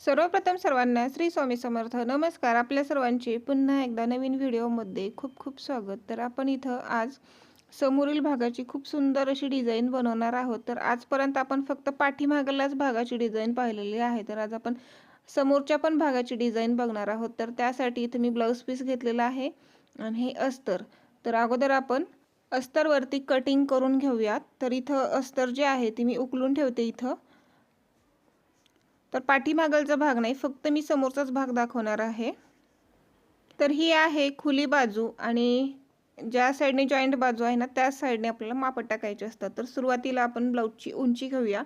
सर्वप्रथम सर्वांना श्री स्वामी समर्थ. नमस्कार. आपल्या सर्वांचे पुन्हा एकदा नवीन व्हिडिओमध्ये खूप खूप स्वागत. तर आपण इथं आज समोरील भागाची खूप सुंदर अशी डिझाईन बनवणार आहोत. तर आजपर्यंत आपण फक्त पाठीमागलाच भागाची डिझाईन पाहिलेली आहे. तर आज आपण समोरच्या पण भागाची डिझाईन बघणार आहोत. तर त्यासाठी इथं मी ब्लाऊज पीस घेतलेला आहे आणि हे अस्तर. तर अगोदर आपण अस्तरवरती कटिंग करून घेऊयात. तर इथं अस्तर जे आहे ते मी उकलून ठेवते इथं. तर पाठीमागलचा भाग नाही फक्त मी समोरचाच भाग दाखवणार आहे. तर ही आहे खुली बाजू आणि ज्या साईडने जॉईंट बाजू आहे ना त्याच साईडने आपल्याला मापट टाकायचे असतात. तर सुरुवातीला आपण ब्लाऊजची उंची घेऊया.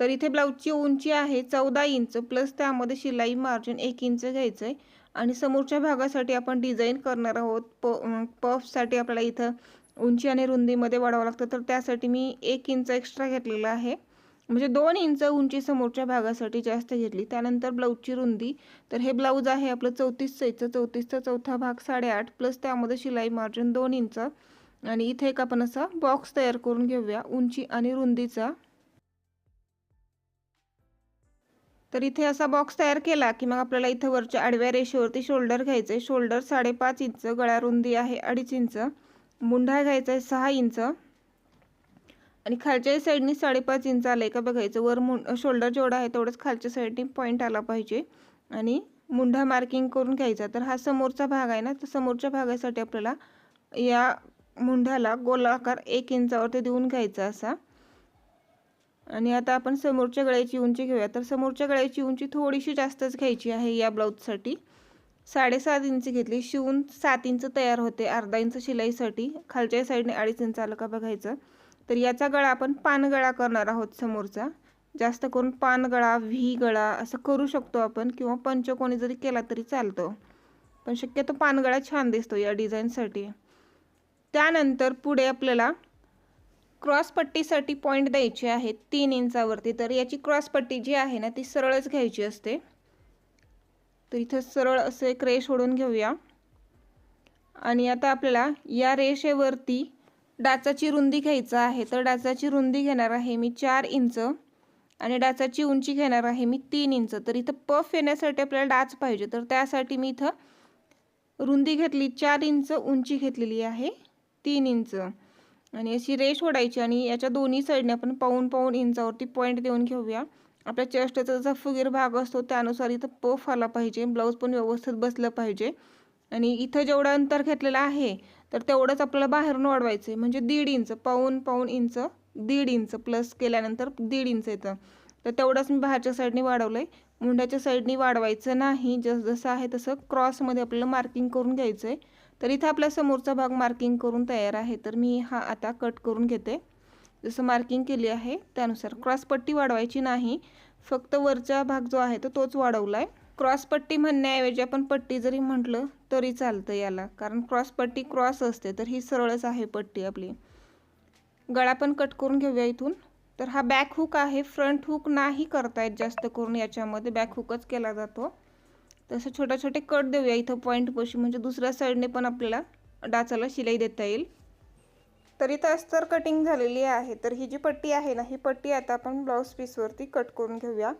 तर इथे ब्लाऊजची उंची आहे चौदा इंच प्लस त्यामध्ये शिलाई मार्जिन एक इंच घ्यायचं आहे आणि समोरच्या भागासाठी आपण डिझाईन करणार आहोत. प पफसाठी आपल्याला इथं उंची आणि रुंदीमध्ये वाढवावं लागतं. तर त्यासाठी मी एक इंच एक्स्ट्रा घेतलेला आहे. म्हणजे दोन इंच उंची समोरच्या भागासाठी जास्त घेतली. त्यानंतर ब्लाऊजची रुंदी. तर हे ब्लाऊज आहे आपलं चौतीस साईजचं. चौतीसचा चौथा भाग साडेआठ. प्लस त्यामध्ये शिलाई मार्जिन दोन इंच. आणि इथे एक आपण असा बॉक्स तयार करून घेऊया. उंची आणि रुंदीचा. तर इथे असा बॉक्स तयार केला की मग आपल्याला इथं वरच्या आडव्या रेषेवरती शोल्डर घ्यायचं आहे शोल्डर साडेपाच इंच. गळा रुंदी आहे अडीच इंच. मुंढा घ्यायचा आहे सहा इंच. आणि खालच्या साईडनी साडेपाच इंच आलं आहे का बघायचं. वर मुं शोल्डर जेवढा आहे तेवढंच खालच्या साईडनी पॉईंट आला पाहिजे. आणि मुंढा मार्किंग करून घ्यायचा. तर हा समोरचा भाग आहे ना तर समोरच्या भागासाठी आपल्याला या मुंढ्याला गोलाकार एक इंचावरती देऊन घ्यायचा असा. आणि आता आपण समोरच्या गळ्याची उंची घेऊया. तर समोरच्या गळ्याची उंची थोडीशी जास्तच घ्यायची आहे या ब्लाऊजसाठी. साडेसात इंच घेतली. शिवून सात इंच तयार होते. अर्धा इंच शिलाईसाठी. खालच्या साईडने अडीच इंच आलं का बघायचं. तर याचा गळा आपण पानगळा करणार आहोत समोरचा. जास्त करून पानगळा व्ही गळा असं करू शकतो आपण किंवा पंचकोणी जरी केला तरी चालतो. पण शक्यतो पानगळा छान दिसतो या डिझाईनसाठी. त्यानंतर पुढे आपल्याला क्रॉस पट्टीसाठी पॉईंट द्यायचे आहेत तीन इंचावरती. तर याची क्रॉस पट्टी जी आहे ना ती सरळच घ्यायची असते. तर इथं सरळ असं एक रेष ओढून घेऊया. आणि आता आपल्याला या रेषेवरती डाचाची रुंदी घ्यायचं आहे तर डाचाची रुंदी घेणार आहे मी चार इंच आणि डाचाची उंची घेणार आहे मी तीन इंच. तर इथं पफ येण्यासाठी आपल्याला डाच पाहिजे तर त्यासाठी मी इथं रुंदी घेतली चार इंच उंची घेतलेली आहे तीन इंच. आणि अशी रेष ओढायची आणि याच्या दोन्ही साईडने आपण पाऊन पाऊन इंचावरती पॉईंट देऊन घेऊया. आपल्या चेस्टचा जसा फुगीर भाग असतो त्यानुसार इथं पफ आला पाहिजे ब्लाऊज पण व्यवस्थित बसलं पाहिजे. आणि इथं जेवढं अंतर घेतलेलं आहे तर तेवढंच आपल्याला बाहेरून वाढवायचं आहे म्हणजे दीड इंच पाऊन पाऊन इंच दीड इंच प्लस केल्यानंतर दीड इंच येतं. तर तेवढंच मी बाहेरच्या साईडने वाढवलं आहे मुंड्याच्या साईडनी वाढवायचं नाही. जस जसं आहे तसं क्रॉसमध्ये आपल्याला मार्किंग करून घ्यायचं आहे तर इथं आपल्या समोरचा भाग मार्किंग करून तयार आहे. तर मी हा आता कट करून घेते. जसं मार्किंग केली आहे त्यानुसार क्रॉस पट्टी वाढवायची नाही. फक्त वरचा भाग जो आहे तो तोच वाढवला आहे क्रॉस पट्टी म्हणण्याऐवजी आपण पट्टी जरी म्हटलं तरी चालतं याला. कारण क्रॉस पट्टी क्रॉस असते तर ही सरळच आहे पट्टी आपली. गळा पण कट करून घेऊया इथून. तर हा बॅक हुक आहे. फ्रंट हुक नाही करतायत जास्त करून याच्यामध्ये. बॅक हुकच केला जातो. तसं छोटे छोटे कट देऊया इथं पॉईंट पशी. म्हणजे दुसऱ्या साईडने पण आपल्याला डाचाला शिलाई देता येईल. तर इथं अस्तर कटिंग झालेली आहे. तर ही जी पट्टी आहे ना ही पट्टी आता आपण ब्लाऊज पीसवरती कट करून घेऊया.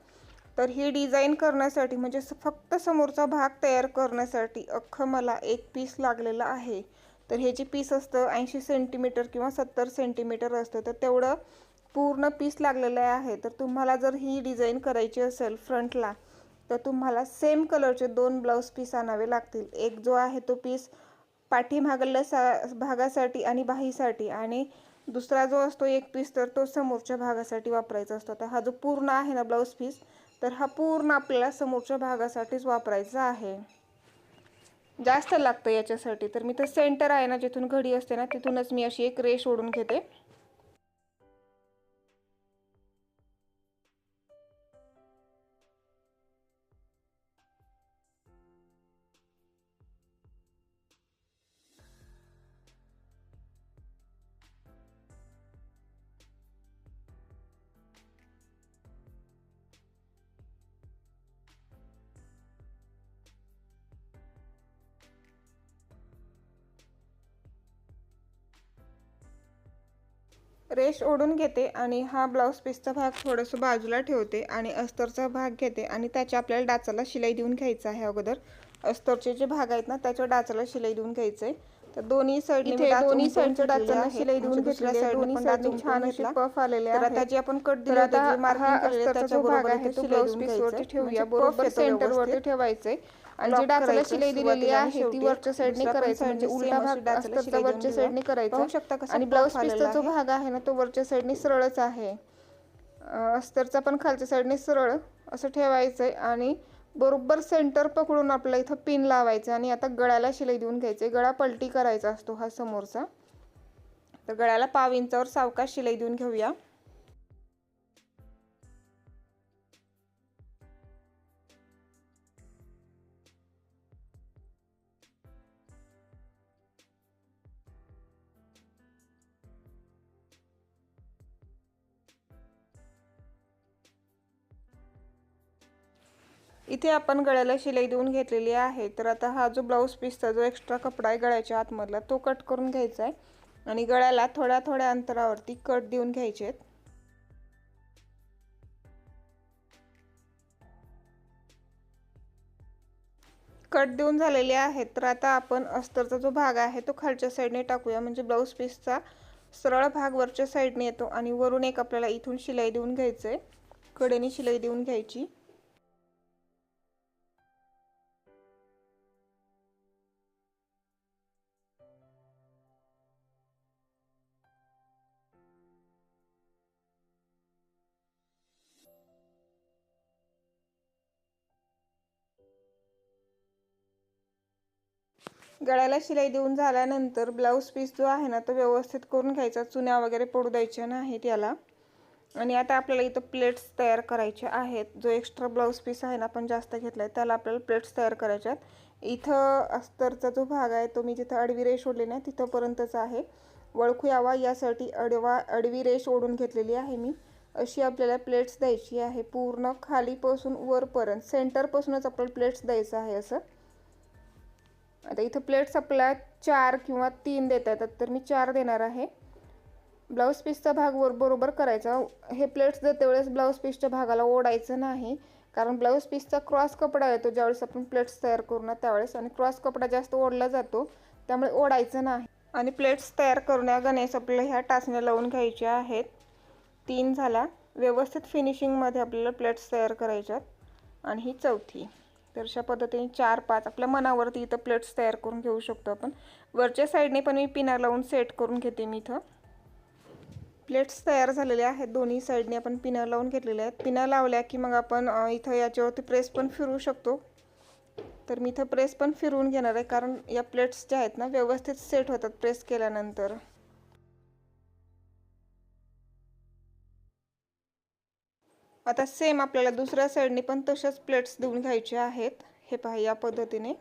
तर ही डिझाईन करण्यासाठी म्हणजे फक्त समोरचा भाग तयार करण्यासाठी अख्खं मला एक पीस लागलेलं आहे. तर हे जे पीस असतं ऐंशी सेंटीमीटर किंवा सत्तर सेंटीमीटर असतं तर तेवढं पूर्ण पीस लागलेलं आहे. तर तुम्हाला जर ही डिझाईन करायची असेल फ्रंटला तर तुम्हाला सेम कलरचे दोन ब्लाऊज पीस आणावे लागतील. एक जो आहे तो पीस पाठीमागल्या सा भागासाठी आणि बाहीसाठी आणि दुसरा जो असतो एक पीस तर तो समोरच्या भागासाठी वापरायचा असतो. तर हा जो पूर्ण आहे ना ब्लाऊज पीस तर हा पूर्ण आपल्याला समोरच्या भागासाठीच वापरायचा आहे. जास्त लागतं याच्यासाठी. तर मी तर सेंटर आहे ना जिथून घडी असते ना तिथूनच मी अशी एक रेश ओढून घेते. रेश ओढून घेते आणि हा ब्लाऊज पीसचा भाग थोडंसं बाजूला ठेवते आणि अस्तरचा भाग घेते आणि त्याच्या आपल्याला डाचाला शिलाई देऊन घ्यायचं आहे अगोदर. अस्तरचे जे भाग आहेत ना त्याच्या डाचाला शिलाई देऊन घ्यायचं आहे तर दोन्ही साईड दोन्ही साईडच्या डाचाला शिलाई देऊन आहे. दोन्ही साईड छान अशी पफ आलेले तर आता जी आपण कट दिला आता हा अस्तरचा भाग आहे तो ब्लाऊज पीस वरती ठेवूया. बरोबर सेंटर वरती ठेवायचंय. आणि जी डाचाला शिलाई दिलेली आहे ती वरच्या साईडने करायची. म्हणजे उलटा भाग अस्तरचा वरच्या साईडने करायचा पाहू शकता कसं आणि ब्लाऊज पीसचा जो भाग आहे ना तो वरच्या साईडने सरळच आहे. अस्तरचा पण खालच्या साईडने सरळ असं ठेवायचं आहे आणि बरोबर सेंटर पकडून आपल्याला इथं पिन लावायचं आणि आता गळ्याला शिलाई देऊन घ्यायचे गळा पलटी करायचा असतो हा समोरचा. तर गळ्याला पाव इंचावर सावकाश शिलाई देऊन घेऊया. इथे आपण गळ्याला शिलाई देऊन घेतलेली आहे. तर आता हा जो ब्लाऊज पीसचा जो एक्स्ट्रा कपडा आहे गळ्याच्या आतमधला तो कट करून घ्यायचा आहे. आणि गळ्याला थोड्या थोड्या अंतरावरती कट देऊन घ्यायचे आहेत. कट देऊन झालेले आहेत. तर आता आपण अस्तरचा जो भाग आहे तो खालच्या साईडने टाकूया. म्हणजे ब्लाऊज पीसचा सरळ भाग वरच्या साईडने येतो आणि वरून एक आपल्याला इथून शिलाई देऊन घ्यायचं आहे कडेने शिलाई देऊन घ्यायची. गळ्याला शिलाई देऊन झाल्यानंतर ब्लाऊज पीस जो आहे ना तो व्यवस्थित करून घ्यायचा. चुन्या वगैरे पडू द्यायच्या नाहीत याला. आणि आता आपल्याला इथं प्लेट्स तयार करायचे आहेत. जो एक्स्ट्रा ब्लाऊज पीस आहे ना आपण जास्त घेतला आहे त्याला आपल्याला प्लेट्स तयार करायच्या आहेत इथं अस्तरचा जो भाग आहे तो मी जिथं अडवी रेश ओढली ना तिथंपर्यंतच आहे. वळखू यावा यासाठी अडवा अडवी रेश ओढून घेतलेली आहे मी. अशी आपल्याला प्लेट्स द्यायची आहे. पूर्ण खालीपासून वरपर्यंत सेंटरपासूनच आपल्याला प्लेट्स द्यायचं आहे असं. आता इथं प्लेट्स आपल्याला चार किंवा तीन देता येतात तर मी चार देणार आहे. ब्लाऊज पीसचा भाग वर बरोबर करायचा. हे प्लेट्स देते वेळेस ब्लाऊज पीसच्या भागाला ओढायचं नाही कारण ब्लाऊज पीसचा क्रॉस कपडा येतो ज्यावेळेस आपण प्लेट्स तयार करू ना त्यावेळेस आणि क्रॉस कपडा जास्त ओढला जातो त्यामुळे ओढायचं नाही. आणि प्लेट्स तयार करण्यागणेस आपल्याला ह्या टाचण्या लावून घ्यायच्या आहेत. तीन झाला. व्यवस्थित फिनिशिंगमध्ये आपल्याला प्लेट्स तयार करायच्यात. आणि ही चौथी. तर अशा पद्धतीने चार पाच आपल्या मनावरती इथं प्लेट्स तयार करून घेऊ शकतो आपण. वरच्या साईडने पण मी पिना लावून सेट करून घेते मी इथं. प्लेट्स तयार झालेले आहेत. दोन्ही साईडने आपण पिना लावून घेतलेल्या आहेत. पिना लावल्या की मग आपण इथं याच्यावरती प्रेस पण फिरू शकतो. तर मी इथं प्रेस पण फिरवून घेणार आहे. कारण या प्लेट्स ज्या आहेत ना व्यवस्थित सेट होतात प्रेस केल्यानंतर. आता सेम आपल्याला दुसऱ्या साईडने पण तशाच प्लेट्स देऊन घ्यायचे आहेत. हे पहा या पद्धतीने.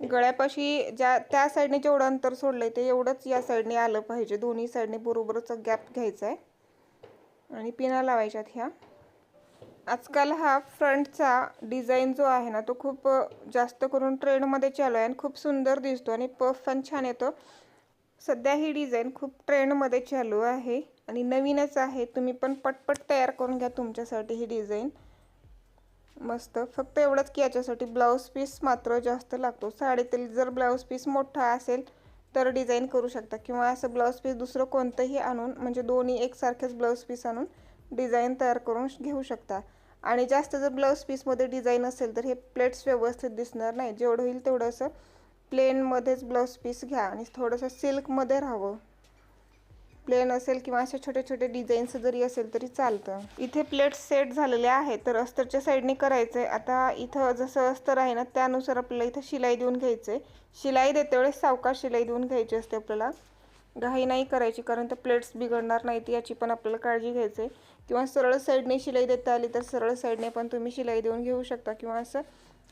गळ्यापाशी ज्या त्या साईडने जेवढं अंतर सोडलं आहे ते एवढंच या साईडने आलं पाहिजे. दोन्ही साईडने बरोबरच गॅप घ्यायचा आहे. आणि पिना लावायच्यात ह्या. आजकाल हा फ्रंटचा डिझाईन जो आहे ना तो खूप जास्त करून ट्रेंडमध्ये चालू आहे आणि खूप सुंदर दिसतो आणि पफ पण छान येतो. सध्या ही डिझाईन खूप ट्रेंडमध्ये चालू आहे. आणि नवीनच आहे. तुम्ही पण पटपट तयार करून घ्या तुमच्यासाठी ही डिझाईन. मस्त. फक्त एवढंच की याच्यासाठी ब्लाऊज पीस मात्र जास्त लागतो. साडीतील जर ब्लाऊज पीस मोठा असेल तर डिझाईन करू शकता. किंवा असं ब्लाऊज पीस दुसरं कोणतंही आणून म्हणजे दोन्ही एकसारखेच ब्लाऊज पीस आणून डिझाईन तयार करून घेऊ शकता. आणि जास्त जर ब्लाऊज पीसमध्ये डिझाईन असेल तर हे प्लेट्स व्यवस्थित दिसणार नाही. जेवढं होईल तेवढं असं प्लेनमध्येच ब्लाऊज पीस घ्या आणि थोडंसं सिल्कमध्ये राहावं. प्लेन असेल किंवा असे छोटे छोटे डिझाईन्स जरी असेल तरी चालतं. इथे प्लेट्स सेट झालेले आहेत तर अस्तरच्या साईडने करायचं आहे आता इथं जसं अस्तर आहे ना त्यानुसार आपल्याला इथं शिलाई देऊन घ्यायचं आहे शिलाई देते वेळेस सावकाश शिलाई देऊन घ्यायची असते आपल्याला. घाई नाही करायची कारण त्या प्लेट्स बिघडणार नाहीत याची पण आपल्याला काळजी घ्यायची आहे किंवा सरळ साईडने शिलाई देता आली तर सरळ साईडने पण तुम्ही शिलाई देऊन घेऊ शकता. किंवा असं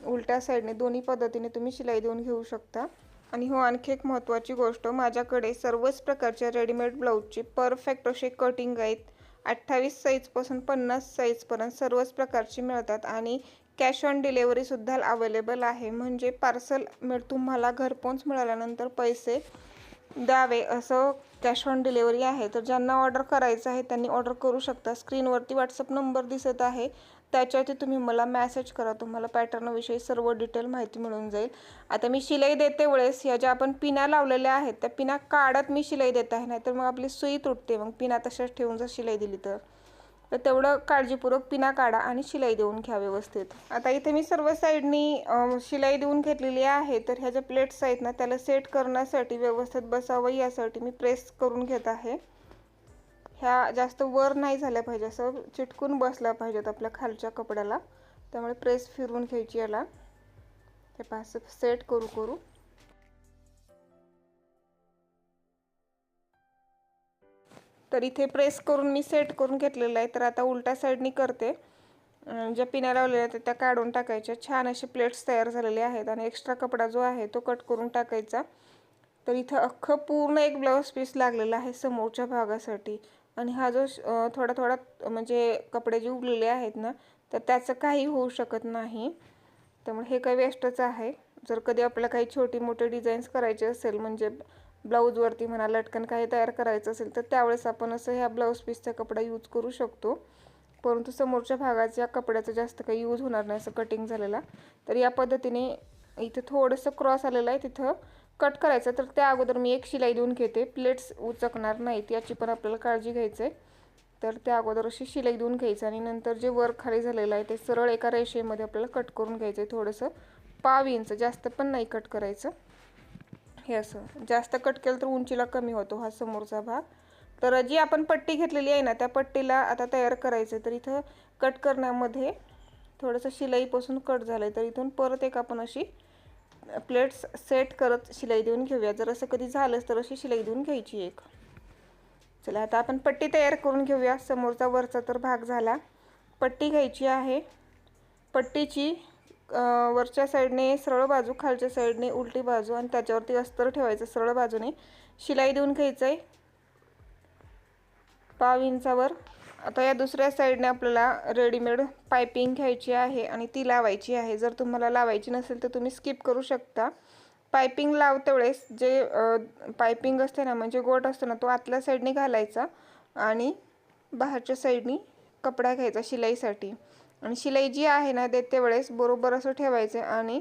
उलट्या साईडने दोन्ही पद्धतीने तुम्ही शिलाई देऊन घेऊ शकता. आणि हो आणखी एक महत्त्वाची गोष्ट माझ्याकडे सर्वच प्रकारच्या रेडीमेड ब्लाऊजची परफेक्ट असे कटिंग आहेत. अठ्ठावीस साईजपासून पन्नास साईजपर्यंत सर्वच प्रकारची मिळतात आणि कॅश ऑन डिलेवरीसुद्धा अवेलेबल आहे. म्हणजे पार्सल मिळ तुम्हाला घरपोच मिळाल्यानंतर पैसे द्यावे असं कॅश ऑन डिलेवरी आहे. तर ज्यांना ऑर्डर करायचं आहे त्यांनी ऑर्डर करू शकता. स्क्रीनवरती व्हॉट्सअप नंबर दिसत आहे. त्याच्यावरती तुम्ही मला मॅसेज करा. तुम्हाला पॅटर्नविषयी सर्व डिटेल माहिती मिळून जाईल. आता मी शिलाई देते वेळेस. ह्या ज्या आपण पिना लावलेल्या आहेत त्या पिना काढत मी शिलाई देत आहे. नाहीतर मग आपली सुई तुटते. मग पिना तशाच ठेवून जर शिलाई दिली तर. तर तेवढं काळजीपूर्वक पिना काढा आणि शिलाई देऊन घ्या व्यवस्थित. आता इथे मी सर्व साईडनी शिलाई देऊन घेतलेली आहे. तर ह्या ज्या प्लेट्स आहेत ना त्याला सेट करण्यासाठी व्यवस्थित बसावं यासाठी मी प्रेस करून घेत आहे. ह्या जास्त वर नाही झाल्या पाहिजे असं चिटकून बसल्या पाहिजेत आपल्या खालच्या कपड्याला. त्यामुळे प्रेस फिरवून घ्यायची याला. हे पास सेट करू करू. तर इथे प्रेस करून मी सेट करून घेतलेलं आहे. तर आता उलट्या साईडनी करते. ज्या पिण्या लावलेल्या आहेत त्या काढून टाकायच्या. छान असे प्लेट्स तयार झालेले आहेत आणि एक्स्ट्रा कपडा जो आहे तो कट करून टाकायचा. तर इथं अख्खं पूर्ण एक ब्लाऊज पीस लागलेला आहे समोरच्या भागासाठी. आणि हा जो थोडा थोडा म्हणजे कपडे जे उरलेले आहेत ना तर त्याचं काही होऊ शकत नाही. त्यामुळे हे काही वेस्टच आहे. जर कधी आपल्याला काही छोटी मोठी डिझाईन्स करायचे असेल म्हणजे ब्लाऊजवरती म्हणा लटकन काही तयार करायचं असेल तर त्यावेळेस आपण असं ह्या ब्लाऊज पीसचा कपडा यूज करू शकतो. परंतु समोरच्या भागाच्या कपड्याचा जास्त काही यूज होणार नाही असं कटिंग झालेला. तर या पद्धतीने इथं थोडंसं क्रॉस आलेलं आहे तिथं कट करायचं. तर त्या अगोदर मी एक शिलाई देऊन घेते. प्लेट्स उचकणार नाहीत याची पण आपल्याला काळजी घ्यायचं आहे तर त्या अगोदर अशी शिलाई देऊन घ्यायचं आणि नंतर जे वर खाली झालेलं आहे ते सरळ एका रेषेमध्ये आपल्याला कट करून घ्यायचं आहे थोडंसं पाव इंच जास्त पण नाही कट करायचं. हे असं. जास्त कट केलं तर उंचीला कमी होतो हा समोरचा भाग. तर जी आपण पट्टी घेतलेली आहे ना त्या पट्टीला आता तयार करायचं तर इथं कट करण्यामध्ये थोडंसं शिलाईपासून कट झालं आहे तर इथून परत एक आपण अशी प्लेट्स सेट करत शिलाई देऊन घेऊया. जर असं कधी झालंच तर अशी शिलाई देऊन घ्यायची एक. चला आता आपण पट्टी तयार करून घेऊया. समोरचा वरचा तर भाग झाला. पट्टी घ्यायची आहे. पट्टीची वरच्या साईडने सरळ बाजू खालच्या साईडने उलटी बाजू आणि त्याच्यावरती अस्तर ठेवायचं सरळ बाजूने. शिलाई देऊन घ्यायचं आहे पाव इंचावर. आता या दुसऱ्या साईडने आपल्याला रेडीमेड पायपिंग घ्यायची आहे आणि ती लावायची आहे. जर तुम्हाला लावायची नसेल तर तुम्ही स्किप करू शकता. पायपिंग लावते वेळेस जे पायपिंग असते ना म्हणजे गोट असतो ना तो आतल्या साईडने घालायचा आणि बाहेरच्या साईडनी कपडा घ्यायचा शिलाईसाठी. आणि शिलाई जी आहे ना देते वेळेस बरोबर असं ठेवायचं आणि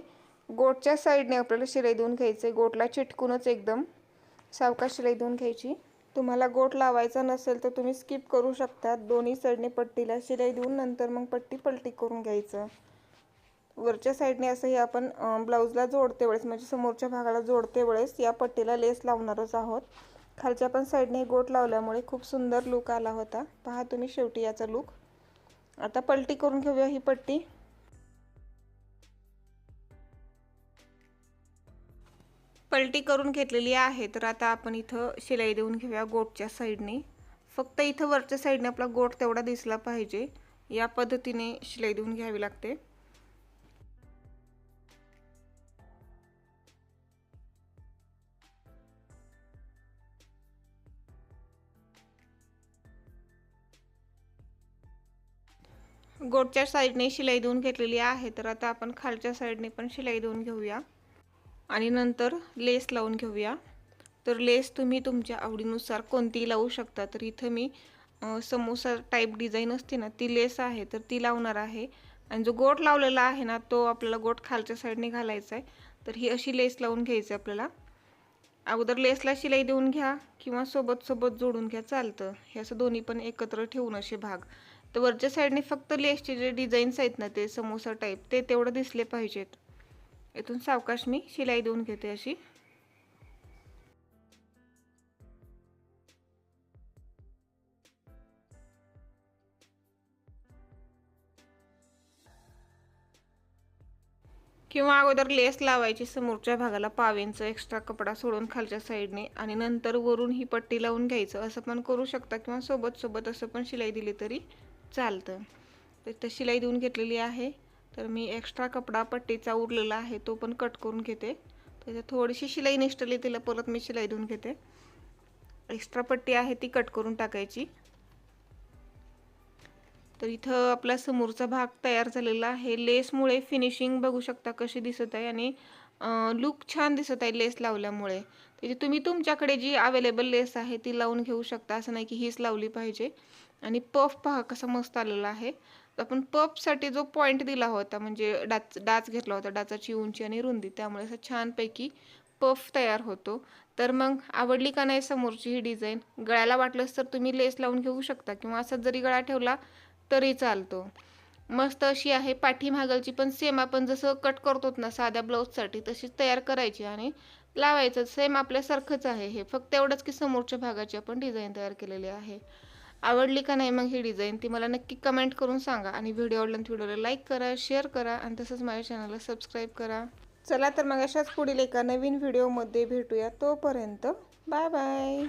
गोटच्या साईडने आपल्याला शिलाई देऊन घ्यायचं. गोटला चिटकूनच एकदम सावकाश शिलाई देऊन घ्यायची. तुम्हाला गोट लावायचा नसेल तर तुम्ही स्किप करू शकता. दोन्ही साईडने पट्टीला शिलाई देऊन नंतर मग पट्टी पलटी करून घ्यायचं. वरच्या साईडने असंही आपण ब्लाऊजला जोडते वेळेस म्हणजे समोरच्या भागाला जोडते वेळेस या पट्टीला लेस लावणारच आहोत. खालच्या पण साईडने गोट लावल्यामुळे खूप सुंदर लुक आला होता. पहा तुम्ही शेवटी याचा लुक आता पलटी करून घेऊया ही पट्टी. पलटी करून घेतलेली आहे तर आता आपण इथं शिलाई देऊन घेऊया गोटच्या साईडने. फक्त इथं वरच्या साईडने आपला गोट तेवढा दिसला पाहिजे. या पद्धतीने शिलाई देऊन घ्यावी लागते. गोटच्या साईडने शिलाई देऊन घेतलेली आहे तर आता आपण खालच्या साईडने पण शिलाई देऊन घेऊया. आणि नंतर लेस लावून घेऊया. तर लेस तुम्ही तुमच्या आवडीनुसार कोणतीही लावू शकता तर इथं मी समोसा टाईप डिझाईन असते ना ती लेस आहे तर ती लावणार आहे. आणि जो गोट लावलेला आहे ना तो आपल्याला गोट खालच्या साईडने घालायचा आहे. तर ही अशी लेस लावून घ्यायची आपल्याला. अगोदर लेसला शिलाई देऊन घ्या किंवा सोबत सोबत जोडून घ्या चालतं. हे असं दोन्ही पण एकत्र ठेवून असे भाग. तर वरच्या साईडने फक्त लेसचे जे डिझाईन्स आहेत ना ते समोसा टाईप ते तेवढं दिसले पाहिजेत. इथून सावकाश मी शिलाई देऊन घेते अशी. किंवा अगोदर लेस लावायची समोरच्या भागाला पावेंचं एक्स्ट्रा कपडा सोडून खालच्या साईडने आणि नंतर वरून ही पट्टी लावून घ्यायचं असं पण करू शकता किंवा सोबत सोबत असं पण शिलाई दिली तरी. चालतं. तर शिलाई देऊन घेतलेली आहे. तर मी एक्स्ट्रा कपडा पट्टीचा उरलेला आहे तो पण कट करून घेते. त्याच्यात थोडीशी शिलाई निष्ठली तिला परत मी शिलाई देऊन घेते. एक्स्ट्रा पट्टी आहे ती कट करून टाकायची. तर इथं आपला समोरचा भाग तयार झालेला आहे. लेसमुळे फिनिशिंग बघू शकता कशी दिसत आहे आणि लुक छान दिसत आहे लेस लावल्यामुळे. त्याची तुम्ही तुमच्याकडे जी अवेलेबल लेस आहे ती लावून घेऊ शकता. असं नाही की हीच लावली पाहिजे. आणि पफ पहा कसा मस्त आलेला आहे. आपण पफसाठी जो पॉईंट दिला होता म्हणजे डाच डाच घेतला होता डाचाची उंची आणि रुंदी त्यामुळे असं छानपैकी पफ तयार होतो. तर मग आवडली का नाही समोरची ही डिझाईन गळ्याला वाटलंच तर तुम्ही लेस लावून घेऊ शकता. किंवा असा जरी गळा ठेवला तरी चालतो. मस्त अशी आहे पाठीमागलची पण सेम आपण जसं कट करतो ना साध्या ब्लाऊजसाठी तशीच तयार करायची आणि लावायचं. सेम आपल्यासारखंच आहे हे. फक्त एवढंच की समोरच्या भागाची आपण डिझाईन तयार केलेली आहे. आवडली का नाही मग ही डिझाईन ती मला नक्की कमेंट करून सांगा आणि व्हिडिओ आवडला व्हिडिओला लाईक करा शेअर करा आणि तसंच माझ्या चॅनलला सबस्क्राईब करा. चला तर मग अशाच पुढील एका नवीन व्हिडिओमध्ये भेटूया. तोपर्यंत बाय बाय